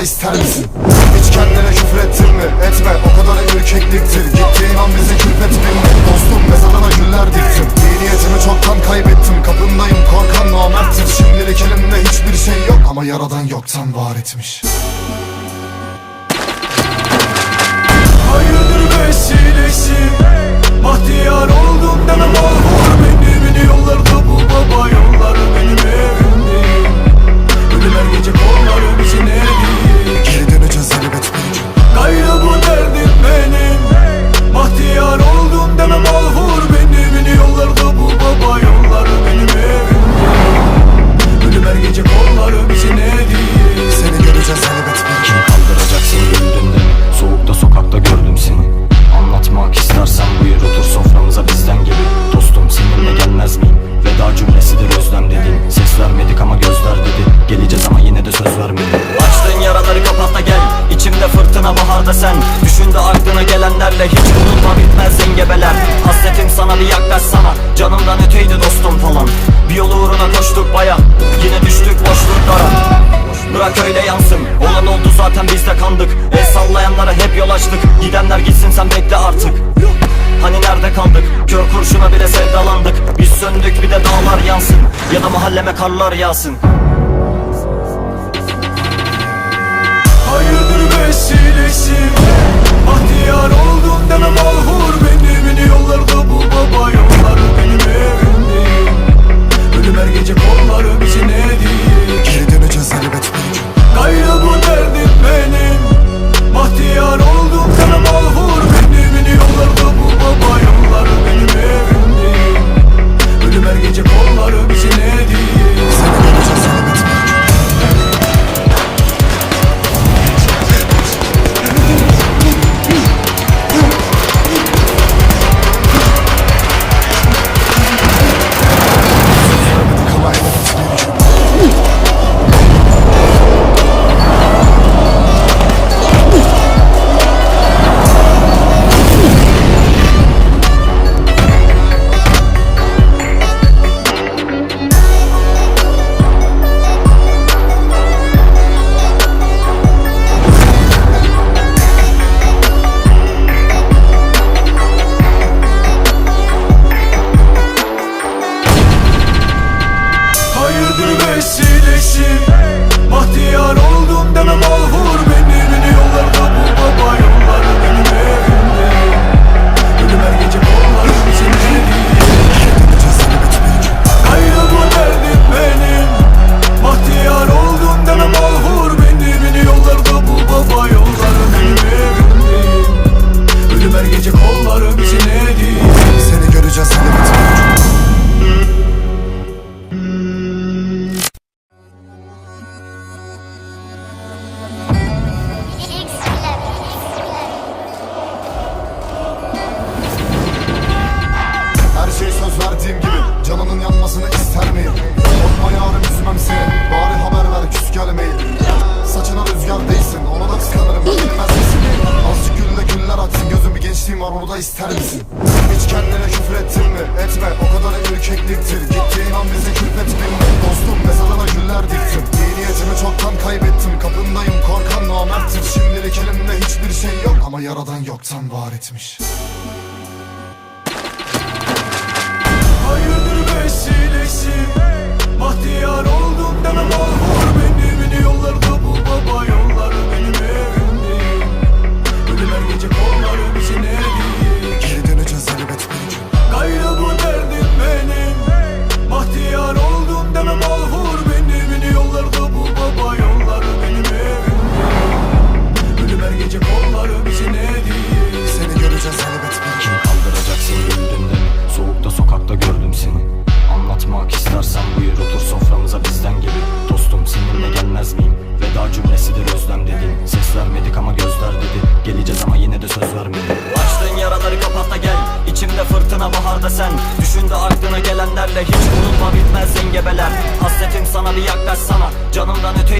ama ister misin? Hiç kendine küfür mi? Etme o kadar ürkekliktir Gittiğin an bizi külfet bilme Dostum mezarına güller diktim İyi niyetimi çoktan kaybettim. Kapındayım korkan namerttir. Şimdilik elimde hiçbir şey yok. Ama yaradan yoktan var etmiş. Hayırdır vesilesi Bahtiyar oldum demem olmaz Aklına gelenlerle hiç unutma bitmez zengebeler. Hasretim sana bir yaklaşsana Canımdan öteydi dostum falan. Bir yol uğruna koştuk baya Yine düştük boşluklara. Bırak öyle yansın Olan oldu zaten biz de kandık. El sallayanlara hep yol açtık Gidenler gitsin sen bekle artık. Hani nerede kaldık? Kör kurşuna bile sevdalandık. Biz söndük bir de dağlar yansın Ya da mahalleme karlar yağsın. Hayırdır vesilesin bir vesilesi Mahtiyar oldum demem ahur beni. Beni yollarda bul baba yolları gerçekliktir Gittiğin an bizi külfet bilmek Dostum mezarına güller diktim İyi niyetimi çoktan kaybettim. Kapındayım korkan namerttir. Şimdilik elimde hiçbir şey yok. Ama yaradan yoktan var etmiş. Hayırdır vesilesin? Senle hiç unutma bitmez imgebeler Hasretim sana bir yaklaş sana. Canımdan öte